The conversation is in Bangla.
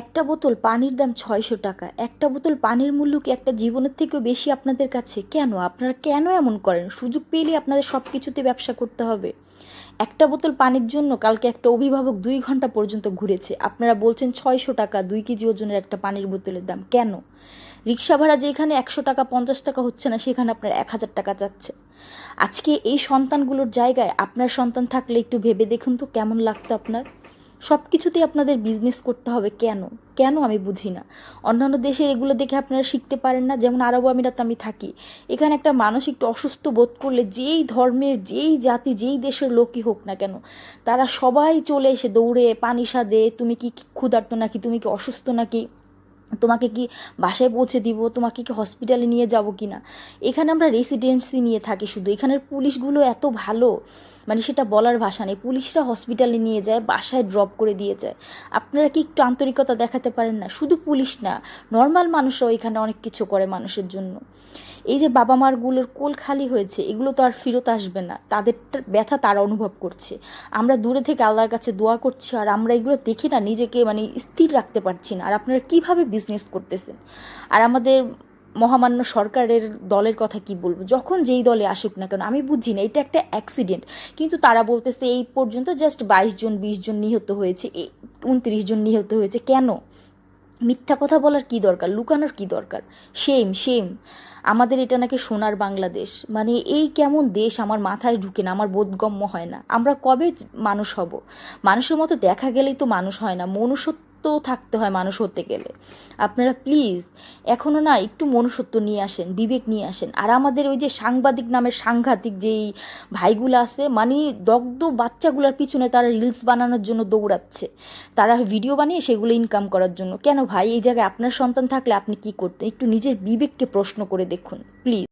একটা বোতল পানির দাম ছয়শো টাকা। একটা বোতল পানির মূল্য কি একটা জীবনের থেকেও বেশি আপনাদের কাছে? কেন? আপনারা কেন এমন করেন? সুযোগ পেলে আপনাদের সব কিছুতে ব্যবসা করতে হবে। একটা বোতল পানির জন্য কালকে একটা অভিভাবক দুই ঘণ্টা পর্যন্ত ঘুরেছে। আপনারা বলছেন ছয়শো টাকা দুই কেজি ওজনের একটা পানির বোতলের দাম। কেন? রিক্সা ভাড়া যেখানে একশো টাকা, পঞ্চাশ টাকা হচ্ছে না, সেখানে আপনার এক হাজার টাকা চাচ্ছে আজকে এই সন্তানগুলোর জায়গায় আপনার সন্তান থাকলে একটু ভেবে দেখুন তো, কেমন লাগতো আপনার? সব কিছুতেই আপনাদের বিজনেস করতে হবে কেন? কেন আমি বুঝি না? অন্যান্য দেশের এগুলো দেখে আপনারা শিখতে পারেন না, যেমন আরব আমিরাতে আমি থাকি। এখানে একটা মানুষ একটু অসুস্থ বোধ করলে যেই ধর্মের, যেই জাতি, যেই দেশের লোকই হোক না কেন, তারা সবাই চলে এসে দৌড়ে, পানি সাদে তুমি কি ক্ষুধার্ত নাকি? তুমি কি অসুস্থ নাকি? তোমাকে কি বাসায় পৌঁছে দিব? তোমাকে কি হসপিটালে নিয়ে যাব কি না এখানে আমরা রেসিডেন্সি নিয়ে থাকি শুধু। এখানের পুলিশগুলো এত ভালো। মানে সেটা বলার ভাষা নেই। পুলিশরা হসপিটালে নিয়ে যায়, বাসায় ড্রপ করে দিয়ে যায়। আপনারা কি একটু আন্তরিকতা দেখাতে পারেন না? শুধু পুলিশ না নর্মাল মানুষরাও এখানে অনেক কিছু করে মানুষের জন্য। এই যে বাবা মারগুলোর কোল খালি হয়েছে, এগুলো তো আর ফেরত আসবে না। তাদের ব্যথা তারা অনুভব করছে। আমরা দূরে থেকে আল্লাহর কাছে দোয়া করছি, আর আমরা এগুলো দেখে না নিজেকে মানে স্থির রাখতে পারছি না। আর আপনারা কীভাবে বিজনেস করতেছেন? আর আমাদের মহামান্য সরকারের দলের কথা কি বলব? যখন যেই দলে আসুক না কেন, আমি বুঝি না, এটা একটা অ্যাক্সিডেন্ট কিন্তু তারা বলতেছে, এই পর্যন্ত জাস্ট বাইশ জন, বিশ জন নিহত হয়েছে উনত্রিশ জন নিহত হয়েছে। কেন? মিথ্যা কথা বলার কি দরকার? লুকানোর কি দরকার? সেম সেম আমাদের এটা নাকি সোনার বাংলাদেশ। মানে এই কেমন দেশ আমার মাথায় ঢুকে না, আমার বোধগম্য হয় না। আমরা কবে মানুষ হব? মানুষের মতো দেখা গেলেই তো মানুষ হয় না। মনুষ্যত্ব থাকতে হয় মানুষ হতে গেলে। আপনারা প্লিজ এখনও না একটু মনুষ্যত্ব নিয়ে আসেন, বিবেক নিয়ে আসেন। আর আমাদের ওই যে সাংবাদিক নামের সাংঘাতিক যেই ভাইগুলো আছে মানে দগ্ধ বাচ্চাগুলোর পিছনে তারা রিলস বানানোর জন্য দৌড়াচ্ছে। তারা ভিডিও বানিয়ে সেগুলো ইনকাম করার জন্য। কেন ভাই? এই জায়গায় আপনার সন্তান থাকলে আপনি কি করতেন? একটু নিজের বিবেককে প্রশ্ন করে দেখুন প্লিজ